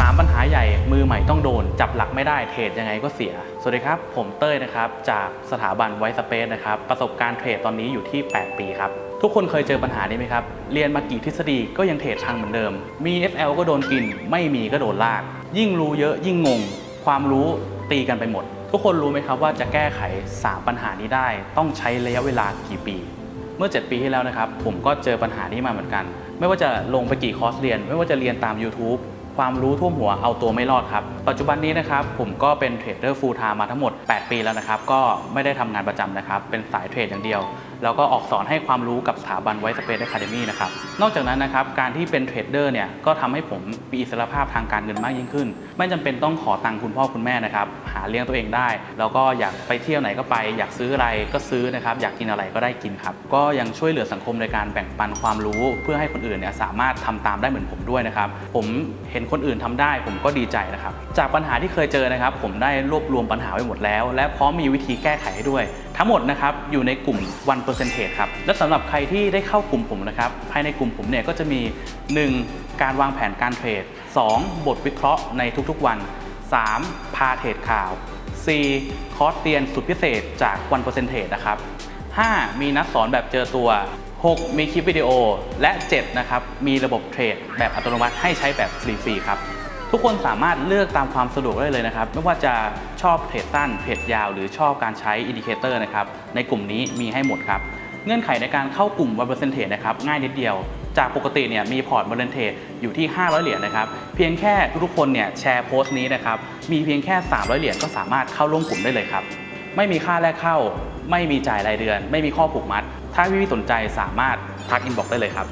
3 ปัญหาใหญ่มือใหม่ต้องโดน จับหลักไม่ได้เทรดยังไงก็เสีย สวัสดีครับ ผมเต้ยนะครับ จากสถาบันไวสเปซนะครับ ประสบการณ์เทรดตอนนี้อยู่ที่ 8 ปีครับ ทุกคนเคยเจอปัญหานี้ไหมครับ เรียนมากี่ทฤษฎีก็ยังเทรดทางเหมือนเดิม มี FL ก็โดนกิน ไม่มีก็โดนลาก ยิ่งรู้เยอะยิ่งงง ความรู้ตีกันไปหมด ทุกคนรู้ไหมครับว่าจะแก้ไข 3 ปัญหานี้ได้ ต้องใช้ระยะเวลากี่ปีเมื่อ 7 ปีที่แล้วนะครับ ผมก็เจอปัญหานี้มาเหมือนกัน ไม่ว่าจะลงไปกี่คอร์สเรียน ไม่ว่าจะเรียนตาม YouTube ความรู้ท่วมหัวเอาตัวไม่รอดครับ ปัจจุบันนี้นะครับผมก็เป็นเทรดเดอร์ฟูลไทม์มาทั้งหมด 8 ปีแล้วนะครับ ก็ไม่ได้ทำงานประจำนะครับ เป็นสายเทรดอย่างเดียว แล้วก็ออกสอนให้ความรู้กับสถาบันไว s ์สเปซอะคาเดมี่นะครับ นอกจากนั้นนะครับ การที่เป็นเทรดเดอร์เนี่ยก็ทำให้ผมมีอิสรภาพทางการเงินมากยิ่งขึ้น ไม่จำเป็นต้องขอตังค์คุณพ่อคุณแม่นะครับ หาเลี้ยงตัวเองได้ แล้วก็อยากไปเที่ยวไหนก็ไป อยากซื้ออะไรก็ซื้อนะครับ อยากกินอะไรก็ได้กินครับ ก็ยังช่วยเหลือสังคมในการแบ่งปันความรู้ เพื่อให้คนอื่นเนี่ยสามารถทำตามได้เหมือนผมด้วยนะครับ ผมเห็นคนอื่นทำได้ ผมก็ดีใจนะครับ จากปัญหาที่เคยเจอนะครับ ผมได้รวบรวมปัญหาไว้หมดแล้ว และพร้อมมีวิธีแก้ไขให้ด้วย ทั้งหมดนะครับอยู่ในกลุ่ม1 percentage ครับ และสำหรับใครที่ได้เข้ากลุ่มผมนะครับ ภายในกลุ่มผมเนี่ยก็จะมี 1. การวางแผนการเทรด 2. บทวิเคราะห์ในทุกๆวัน 3. พาเทรดข่าว 4. คอร์สเรียนสุดพิเศษจาก1 percentage นะครับ 5. มีนัดสอนแบบเจอตัว 6. มีคลิปวิดีโอ และ 7 นะครับ มีระบบเทรดแบบอัตโนมัติให้ใช้แบบฟรีๆครับ ทุกคนสามารถเลือกตามความสะดวกได้เลยนะครับ ไม่ว่าจะชอบเทรดสั้น เทรดยาว หรือชอบการใช้อินดิเคเตอร์นะครับ ในกลุ่มนี้มีให้หมดครับ เงื่อนไขในการเข้ากลุ่มวันเปอร์เซนเทนะครับ ง่ายนิดเดียว จากปกติเนี่ยมีพอร์ตบริเลนเทอยู่ที่ 500 เหรียญนะครับ เพียงแค่ทุกๆคนเนี่ยแชร์โพสต์นี้นะครับ มีเพียงแค่ 300 เหรียญก็สามารถเข้าร่วมกลุ่มได้เลยครับ ไม่มีค่าแรกเข้า ไม่มีจ่ายรายเดือน ไม่มีข้อผูกมัด ถ้าพี่ๆสนใจสามารถทักอินบอกได้เลยครับ